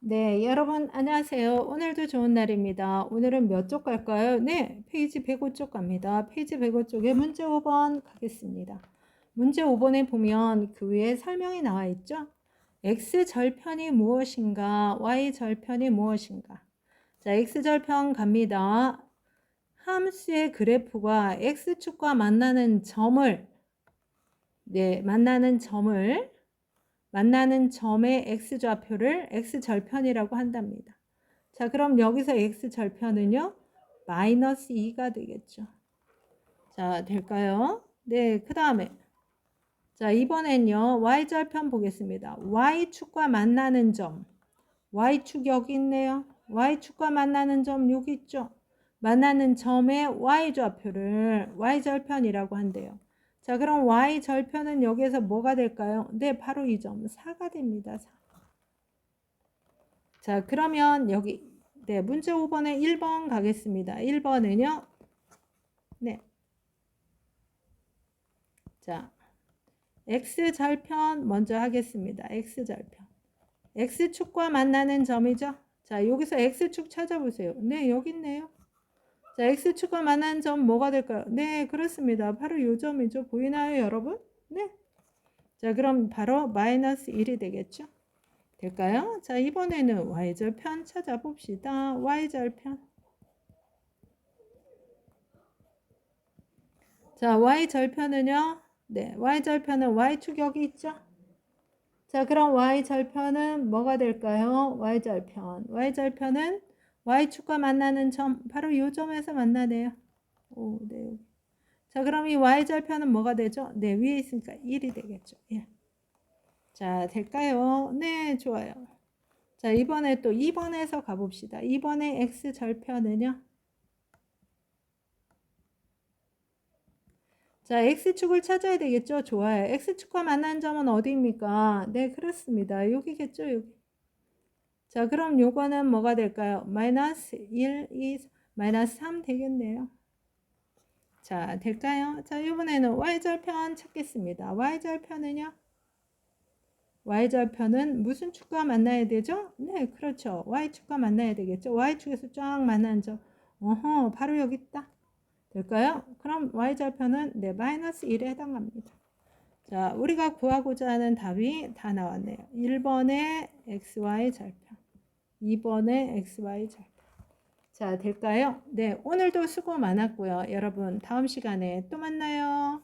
네, 여러분 안녕하세요. 오늘도 좋은 날입니다. 오늘은 몇 쪽 갈까요? 네, 페이지 105쪽 갑니다. 페이지 105쪽에 문제 5번 가겠습니다. 문제 5번에 보면 그 위에 설명이 나와 있죠? x 절편이 무엇인가? y 절편이 무엇인가? 자, x 절편 갑니다. 함수의 그래프가 x축과 만나는 점을 네, 만나는 점을 만나는 점의 x좌표를 x절편이라고 한답니다. 자, 그럼 여기서 x절편은요. 마이너스 2가 되겠죠. 자, 될까요? 네, 그 다음에 자, 이번엔요. y절편 보겠습니다. y축과 만나는 점. y축 여기 있네요. y축과 만나는 점 여기 있죠. 만나는 점의 y좌표를 y절편이라고 한대요. 자, 그럼 y 절편은 여기에서 뭐가 될까요? 네, 바로 이 점 4가 됩니다. 4. 자, 그러면 여기 네, 문제 5번에 1번 가겠습니다. 1번은요. 네. 자, x 절편 먼저 하겠습니다. x 절편. x축과 만나는 점이죠. 자, 여기서 x축 찾아보세요. 네, 여기 있네요. 자, x축과 만난 점 뭐가 될까요? 네, 그렇습니다. 바로 요 점이죠. 보이나요, 여러분? 네. 자, 그럼 바로 마이너스 1이 되겠죠? 될까요? 자, 이번에는 y절편 찾아봅시다. y절편. 자, y절편은요. 네, y절편은 y축 여기 있죠? 자, 그럼 y절편은 뭐가 될까요? y절편. y절편은 y축과 만나는 점 바로 이 점에서 만나네요. 오, 네. 자, 그럼 이 y절편은 뭐가 되죠? 네, 위에 있으니까 1이 되겠죠. 예. 자, 될까요? 네, 좋아요. 자, 이번에 또 2번에서 가봅시다. 2번의 x절편은요? 자, x축을 찾아야 되겠죠? 좋아요. x축과 만난 점은 어디입니까? 네, 그렇습니다. 여기겠죠, 여기. 자, 그럼 요거는 뭐가 될까요? 마이너스 1, 2, 마이너스 3 되겠네요. 자, 될까요? 자, 이번에는 y절편 찾겠습니다. y절편은요? y절편은 무슨 축과 만나야 되죠? 네, 그렇죠. y축과 만나야 되겠죠. y축에서 쫙 만난 점. 어허, 바로 여기 있다. 될까요? 그럼 y절편은 네, 마이너스 1에 해당합니다. 자, 우리가 구하고자 하는 답이 다 나왔네요. 1번의 xy 절편, 2번의 xy 절편. 자, 될까요? 네, 오늘도 수고 많았고요. 여러분, 다음 시간에 또 만나요.